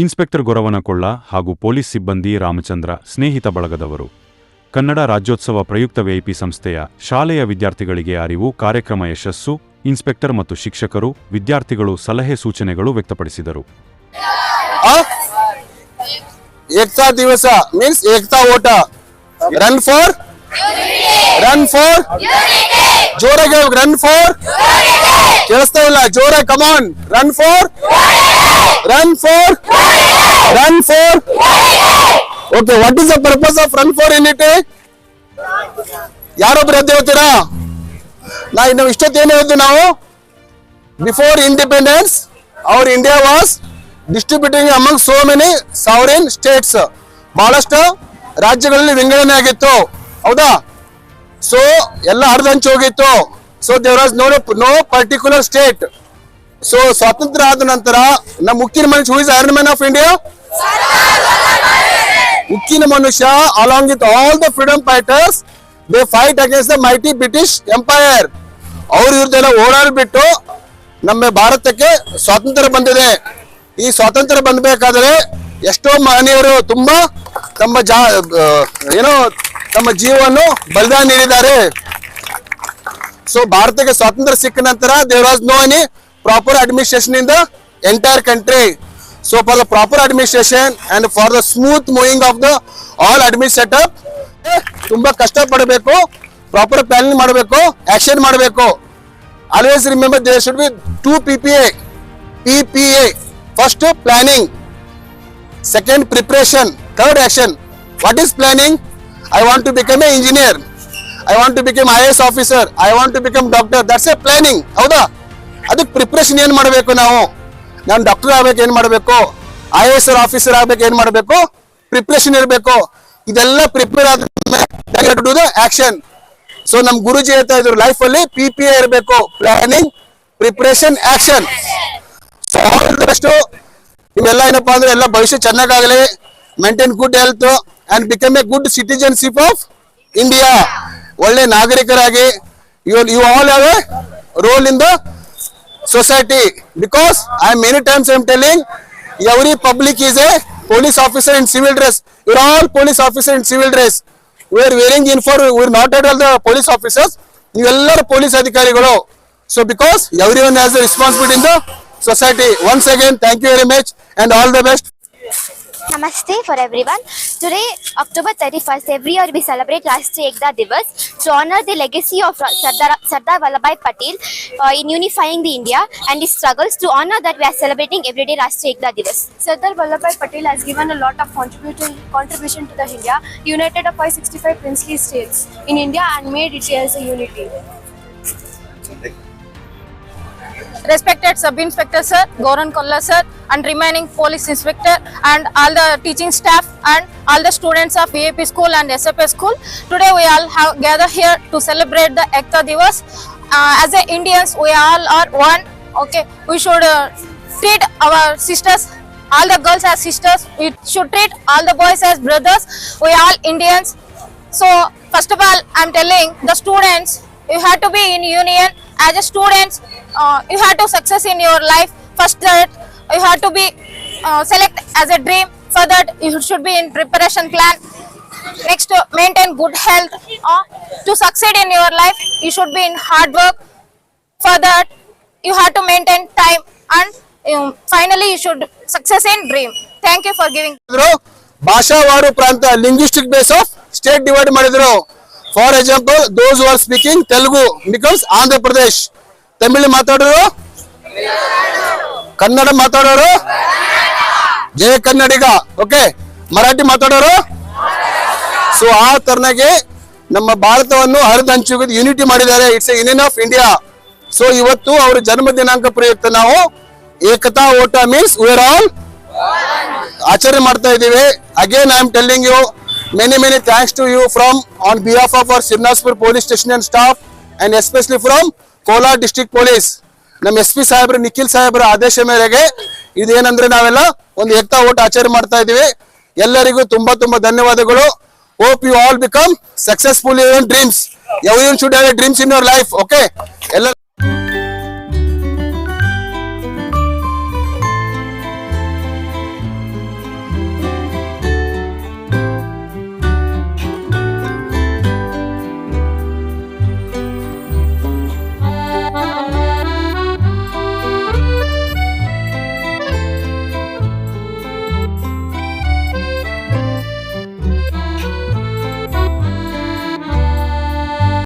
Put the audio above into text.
Inspector Goravanakolla ಹಾಗೂ police ಸಿಬ್ಬಂದಿ ರಾಮಚಂದ್ರ ಸ್ನೇಹಿತ ಬಳಗದವರು. ಕನ್ನಡ ರಾಜ್ಯೋತ್ಸವ ಪ್ರಯುಕ್ತ ವಿಐಪಿ ಸಂಸ್ಥೆಯ ಶಾಲೆಯ ವಿದ್ಯಾರ್ಥಿಗಳಿಗೆ ಅರಿವು, ಕಾರ್ಯಕ್ರಮ ಯಶಸ್ಸು, ಇನ್ಸ್ಪೆಕ್ಟರ್ ಮತ್ತು ಶಿಕ್ಷಕರು, ವಿದ್ಯಾರ್ಥಿಗಳು ಸಲಹೆ ಸೂಚನೆಗಳು ವ್ಯಕ್ತಪಡಿಸಿದರು? ಏಕತಾ ದಿವಸ ಮೀನ್ಸ್ ಏಕತಾ ಓಟ. Run for? Run for? ಜೋರಾಗಿ ರನ್ ಫಾರ್? ಕೇಳಿಸ್ತಾ ಇಲ್ಲ, ಜೋರಾಗಿ come on run for run for run for okay what is the purpose of run for unity ಯಾರೊಬ್ರು ಎದ್ದು ಹೇಳ್ತೀರಾ? ನಾ ಇನ್ನು ಇಷ್ಟೊತ್ತು ಏನು ಹೇಳಿದ್ವಿ ನಾವು? Before independence our India was distributing among so many sovereign states ಬಹಳಷ್ಟು ರಾಜ್ಯಗಳಲ್ಲಿ ವಿಂಗಡಣೆ ಆಗಿತ್ತು. ಹೌದಾ? ಸೊ ಎಲ್ಲ ಹರಿದು ಹಂಚಿ ಹೋಗಿತ್ತು. So Devaraj was no no particular state so ಸ್ವಾತಂತ್ರ್ಯ ಆದ ನಂತರ ನಮ್ಮ ಉಕ್ಕಿನ ಮನುಷ್ಯ who is iron man of India ಉಕ್ಕಿನ ಮನುಷ್ಯ along with all the freedom fighters they fight against the mighty British empire ಅವ್ರ ಇವ್ರದ್ದೆಲ್ಲ ಓಡಾಡ್ಬಿಟ್ಟು ನಮ್ಮ ಭಾರತಕ್ಕೆ ಸ್ವಾತಂತ್ರ್ಯ ಬಂದಿದೆ. ಈ ಸ್ವಾತಂತ್ರ್ಯ ಬಂದಬೇಕಾದ್ರೆ ಎಷ್ಟೋ ಮಹನೀಯರು ತುಂಬಾ ತಮ್ಮ ಜಾ ಏನೋ ತಮ್ಮ ಜೀವವನ್ನು ಬಲಿದಾನ ನೀಡಿದ್ದಾರೆ. ಸೊ ಭಾರತಕ್ಕೆ ಸ್ವಾತಂತ್ರ್ಯ ಸಿಕ್ಕ ನಂತರ there was proper administration in the entire country so for the proper administration and for the smooth moving of the all administrator ತುಂಬಾ ಕಷ್ಟ ಪಡಬೇಕು ಪ್ರಾಪರ್ ಪ್ಲಾನಿಂಗ್ ಮಾಡಬೇಕು ಆಕ್ಷನ್ ಮಾಡಬೇಕು always remember there should be two P P A P P A first planning second preparation third action what is planning I want to become a engineer I want to become I S officer I want to become doctor that's a planning ಹೌದಾ ಅದಕ್ಕೆ preparation ಏನು ಮಾಡಬೇಕು ನಾವು? ನಾನು doctor ಆಗ್ಬೇಕು, ಏನು ಮಾಡಬೇಕು? I S officer ಆಗ್ಬೇಕು, ಏನು ಮಾಡಬೇಕು? ಪ್ರಿಪ್ರೇಷನ್ ಇರಬೇಕು. ಇದೆಲ್ಲ ಪ್ರಿಪೇರ್ ಆದ ಆಕ್ಷನ್ ಸೊ ನಮ್ ಗುರುಜಿ ಹೇಳ್ತಾ ಇದ್ರು ಲೈಫ್ ಅಲ್ಲಿ ಪಿ ಪಿ ಎ ಇರಬೇಕು. ಪ್ಲಾನಿಂಗ್ ಪ್ರಿಪ್ರೇಷನ್ ಆಕ್ಷನ್ ಸೊ ಇವೆಲ್ಲ ಏನಪ್ಪಾ ಅಂದ್ರೆ ಎಲ್ಲ ಭವಿಷ್ಯ ಚೆನ್ನಾಗಾಗಲಿ. Maintain good health and become a good citizenship of India ಒಳ್ಳೆ ನಾಗರಿಕರಾಗಿ. You you all have a role in the society because I am many times I am telling every public is a police officer in civil dress. You are all police officer in civil dress. We are wearing uniform. We are not at all the police officers. you all are police adhikari so So because everyone has a responsibility in the society. Once again, thank you very much and all the best Namaste for everyone. Today, October 31st, every year we celebrate Rashtriya Ekta Divas to honor the legacy of Sardar, Sardar Vallabhbhai Patel uh, in unifying the India and his struggles. To honor that, we are celebrating every day Rashtriya Ekta Divas. Sardar Vallabhbhai Patel has given a lot of contribution contribution to the India, united of 565 princely states in India and made it as a unity. Respected sub inspector sir goran kolla sir and remaining police inspector and all the teaching staff and all the students of vap school and spa school. Today we all have gathered here to celebrate the ekta divas. Uh, as a indians we all are one okay? We should uh, treat our sisters all the girls as sisters. We should treat all the boys as brothers. We all indians. So first of all, I'm telling the students you have to be in union as a students Uh, you have to success in your life. First that you have to be uh, select as a dream. For that you should be in preparation plan. Next, uh, maintain good health. Uh, to succeed in your life, you should be in hard work. For that, you have to maintain time and um, finally you should success in dream. Thank you for giving. ಮಾಡಿದ್ರು ಭಾಷಾವಾರು ಪ್ರಾಂತ linguistic base of state divide ಮಾಡಿದ್ರು for example those are speaking Telugu because Andhra Pradesh Tamil ಮಾತಾಡೋರು? ಕನ್ನಡ ಮಾತಾಡೋರು? ಜಯ ಕನ್ನಡಿಗ. Okay Marathi ಮಾತಾಡೋರು? So ಆ ತರನಾಗಿ ನಮ್ಮ ಭಾರತವನ್ನು ಹರಿದ ಹಂಚುವುದು ಯೂನಿಟಿ ಮಾಡಿದ್ದಾರೆ. It's a union of India so ಇವತ್ತು ಅವರ ಜನ್ಮ ದಿನಾಂಕ ಪ್ರಯುಕ್ತ ನಾವು ಏಕತಾ ಓಟ ಮೀನ್ಸ್ ವೇರ್ ಆಲ್ ಆಚರಣೆ ಮಾಡ್ತಾ ಇದ್ದೀವಿ. Again I am telling you many many thanks to you from on behalf of our Sirnaspur police station and staff and especially from Kolar district police ನಮ್ಮ ಎಸ್ ಪಿ ಸಾಹೇಬ್ರು, ನಿಖಿಲ್ ಸಾಹೇಬ್ರ ಆದೇಶ ಮೇರೆಗೆ ಇದೇನಂದ್ರೆ ನಾವೆಲ್ಲ ಒಂದು ಏಕತಾ ಓಟ್ ಆಚರಣೆ ಮಾಡ್ತಾ ಇದೀವಿ ಎಲ್ಲರಿಗೂ ತುಂಬಾ ತುಂಬಾ ಧನ್ಯವಾದಗಳು. Hope you all become successful your own dreams dreams in your life okay ಎಲ್ಲ